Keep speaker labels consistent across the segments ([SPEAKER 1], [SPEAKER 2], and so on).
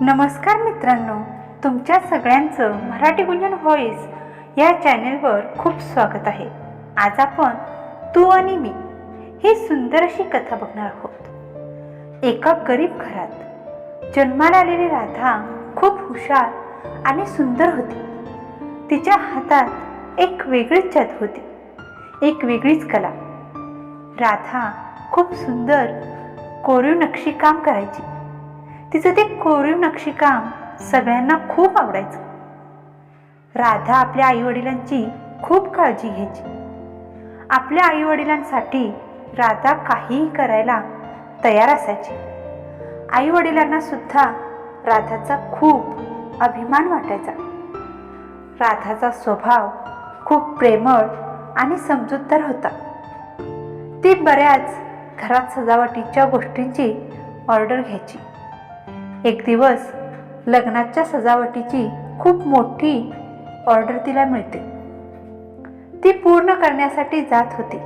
[SPEAKER 1] नमस्कार मित्रांनो तुमच्या सगळ्यांचं मराठी गुंजन व्हॉईस या चॅनेलवर खूप स्वागत आहे. आज आपण तू आणि मी ही सुंदर अशी कथा बघणार आहोत. एका गरीब घरात जन्माला आलेली राधा खूप हुशार आणि सुंदर होती. तिच्या हातात एक वेगळीच जात होती एक वेगळीच कला. राधा खूप सुंदर कोरीव नक्षीकाम करायची. तिचं ते कोरीव नक्षीकाम सगळ्यांना खूप आवडायचं. राधा आपल्या आईवडिलांची खूप काळजी घ्यायची. आपल्या आईवडिलांसाठी राधा काहीही करायला तयार असायची. आईवडिलांना सुद्धा राधाचा खूप अभिमान वाटायचा. राधाचा स्वभाव खूप प्रेमळ आणि समजूतदार होता. ती बऱ्याच घरात सजावटीच्या गोष्टींची ऑर्डर घ्यायची. एक दिवस लग्नाच्या सजावटीची खूप मोठी ऑर्डर तिला मिळते. ती पूर्ण करण्यासाठी जात होती.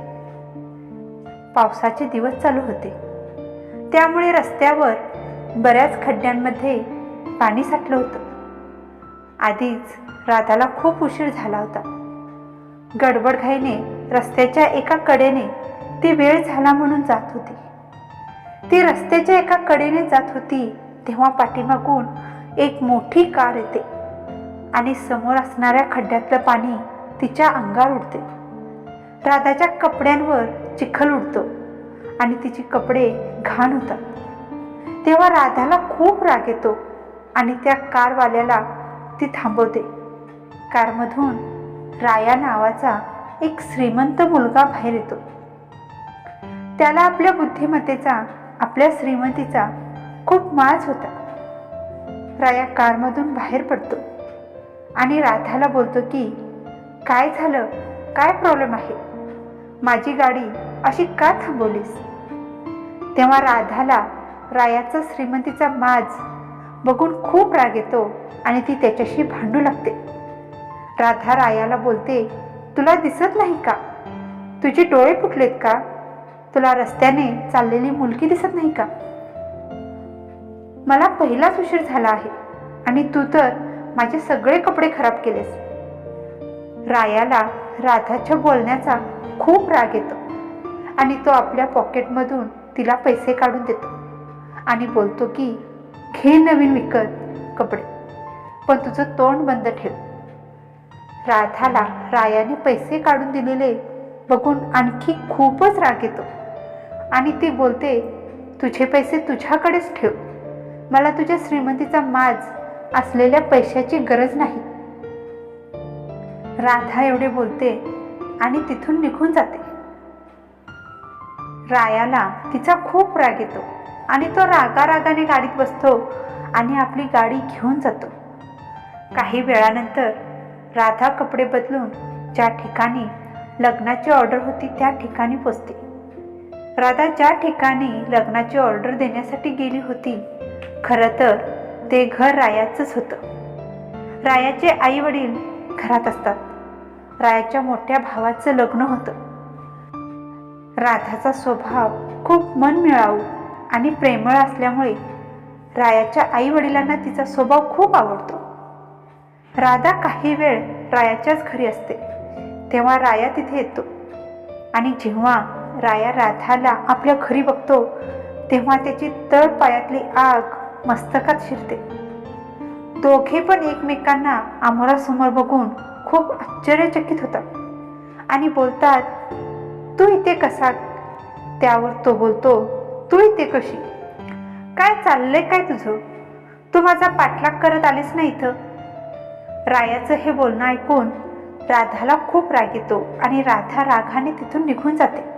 [SPEAKER 1] पावसाचे दिवस चालू होते. त्यामुळे रस्त्यावर बऱ्याच खड्ड्यांमध्ये पाणी साठलं होतं. आधीच राधाला खूप उशीर झाला होता. गडबडघाईने रस्त्याच्या एका कडेने ती वेळ झाला म्हणून जात होती. ती रस्त्याच्या एका कडेने जात होती तेव्हा पाठीमागून एक मोठी कार येते आणि समोर असणाऱ्या खड्ड्यातलं पाणी तिच्या अंगावर उडते. राधाच्या कपड्यांवर चिखल उडतो आणि तिचे कपडे घाण होतात. तेव्हा राधाला खूप राग येतो आणि त्या कारवाल्याला ती थांबवते. कारमधून राया नावाचा एक श्रीमंत मुलगा बाहेर येतो. त्याला आपल्या बुद्धिमत्तेचा आपल्या श्रीमंतीचा खूप माज होता. राया कारमधून बाहेर पडतो. आणि राधाला बोलतो की काय झालं? काय प्रॉब्लेम आहे? माझी गाडी अशी का थांबवलीस? तेव्हा राधाला रायाचा श्रीमंतीचा माज बघून खूप राग येतो आणि ती त्याच्याशी भांडू लागते. राधा रायाला बोलते तुला दिसत नाही का? तुझे डोळे फुटलेत का? तुला रस्त्याने चाललेली मुलगी दिसत नाही का? मला पहिलाच उशीर झाला आहे. आणि तू तर माझे सगळे कपडे खराब केलेस. रायाला राधाच्या बोलण्याचा खूप राग येतो. आणि तो आपल्या पॉकेटमधून तिला पैसे काढून देतो. आणि बोलतो की घे नवीन विकत कपडे. पण तुझं तोंड बंद ठेव. राधाला रायाने पैसे काढून दिलेले बघून आणखी खूपच राग येतो. आणि ती बोलते तुझे पैसे तुझ्याकडेच ठेव. मला तुझ्या श्रीमंतीचा माज असलेल्या पैशाची गरज नाही. राधा एवढे बोलते आणि तिथून निघून जाते. रायाला तिचा खूप राग येतो आणि तो रागारागाने गाडीत बसतो आणि आपली गाडी घेऊन जातो. काही वेळानंतर राधा कपडे बदलून ज्या ठिकाणी लग्नाची ऑर्डर होती त्या ठिकाणी पोचते. राधा ज्या ठिकाणी लग्नाची ऑर्डर देण्यासाठी गेली होती खरं तर ते घर रायाचंच होतं. रायाचे आई वडील घरात असतात. रायाच्या मोठ्या भावाचं लग्न होतं. राधाचा स्वभाव खूप मनमिळावू आणि प्रेमळ असल्यामुळे रायाच्या आई वडिलांना तिचा स्वभाव खूप आवडतो. राधा काही वेळ रायाच्याच घरी असते. तेव्हा राया तिथे येतो. आणि जेव्हा राया राधाला आपल्या घरी बघतो तेव्हा त्याची तळपायातली आग मस्तकात शिरते. दोघे पण एकमेकांना आमोरासमोर बघून खूप आश्चर्यचकित होतात. आणि बोलतात तू इथे कसा? त्यावर तो बोलतो तू इथे कशी? काय चाललंय काय तुझं? तू माझा पाठलाग करत आलीस ना इथं? रायाचं हे बोलणं ऐकून राधाला खूप राग येतो आणि राधा रागाने तिथून निघून जाते.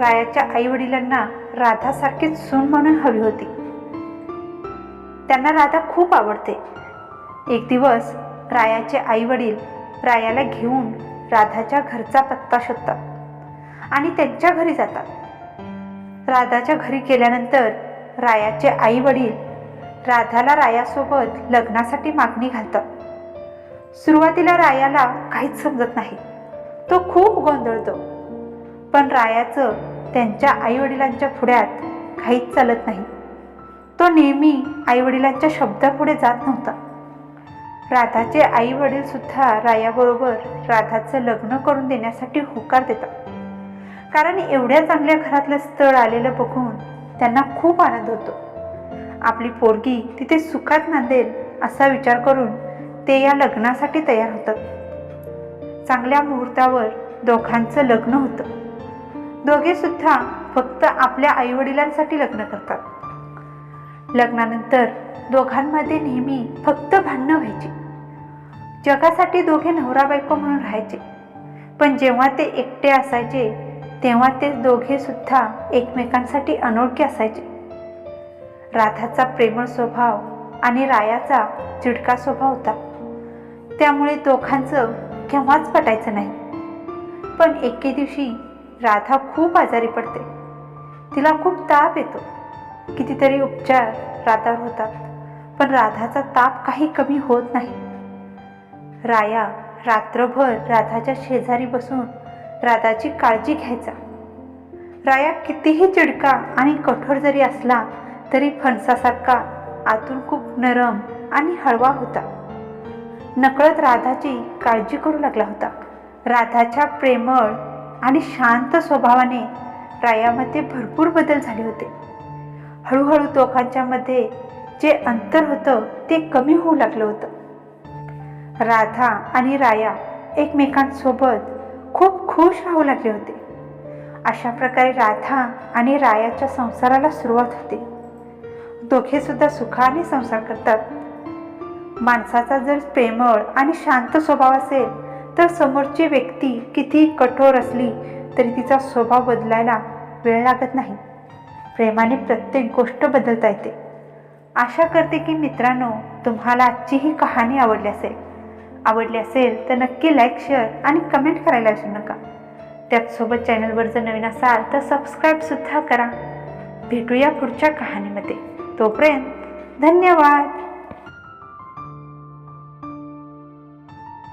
[SPEAKER 1] रायाच्या आईवडिलांना राधासारखीच सून म्हणून हवी होती. त्यांना राधा खूप आवडते. एक दिवस रायाचे आईवडील रायाला घेऊन राधाच्या घरचा पत्ता शोधतात आणि त्यांच्या घरी जातात. राधाच्या घरी गेल्यानंतर रायाचे आईवडील राधाला रायासोबत लग्नासाठी मागणी घालतात. सुरुवातीला रायाला काहीच समजत नाही. तो खूप गोंधळतो. पण रायाचं त्यांच्या आईवडिलांच्या पुढ्यात काहीच चालत नाही. तो नेहमी आईवडिलांच्या शब्दापुढे जात नव्हता. राधाचे आई वडील सुद्धा रायाबरोबर राधाचं लग्न करून देण्यासाठी होकार देतात. कारण एवढ्या चांगल्या घरातलं स्थळ आलेलं बघून त्यांना खूप आनंद होतो. आपली पोरगी तिथे सुखात नांदेल असा विचार करून ते या लग्नासाठी तयार होतात. चांगल्या मुहूर्तावर दोघांचं लग्न होतं. दोघे सुद्धा फक्त आपल्या आईवडिलांसाठी लग्न करतात. लग्नानंतर दोघांमध्ये नेहमी फक्त भांडणं व्हायची. जगासाठी दोघे नवरा बायको म्हणून राहायचे. पण जेव्हा ते एकटे असायचे तेव्हा ते दोघे सुद्धा एकमेकांसाठी अनोळखी असायचे. राधाचा प्रेमळ स्वभाव आणि रायाचा चिडका स्वभाव होता. त्यामुळे दोघांचं केव्हाच पटायचं नाही. पण एके दिवशी राधा खूप आजारी पडते. तिला खूप ताप येतो. कितीतरी उपचार राधावर होतात. पण राधाचा ताप काही कमी होत नाही. राया रात्रभर राधाच्या शेजारी बसून राधाची काळजी घ्यायचा. राया कितीही चिडका आणि कठोर जरी असला तरी फणसासारखा आतून खूप नरम आणि हळवा होता. नकळत राधाची काळजी करू लागला होता. राधाच्या प्रेमळ आणि शांत स्वभावाने रायामध्ये भरपूर बदल झाले होते. हळूहळू दोघांच्यामध्ये जे अंतर होतं ते कमी होऊ लागलं होतं. राधा आणि राया एकमेकांसोबत खूप खुश राहू लागले होते. अशा प्रकारे राधा आणि रायाच्या संसाराला सुरुवात होते. दोघेसुद्धा सुखाने संसार करतात. माणसाचा जर प्रेमळ आणि शांत स्वभाव असेल तर समोरची व्यक्ती किती कठोर असली तरी तिचा स्वभाव बदलायला वेळ लागत नाही. प्रेमाने प्रत्येक गोष्ट बदलता येते. आशा करते की मित्रांनो तुम्हाला आजची ही कहाणी आवडली असेल. आवडली असेल तर नक्की लाईक शेअर आणि कमेंट करायला विसरू नका. त्याचसोबत चॅनलवर जर नवीन असाल तर सबस्क्राईबसुद्धा करा. भेटूया पुढच्या कहाणीमध्ये. तोपर्यंत धन्यवाद!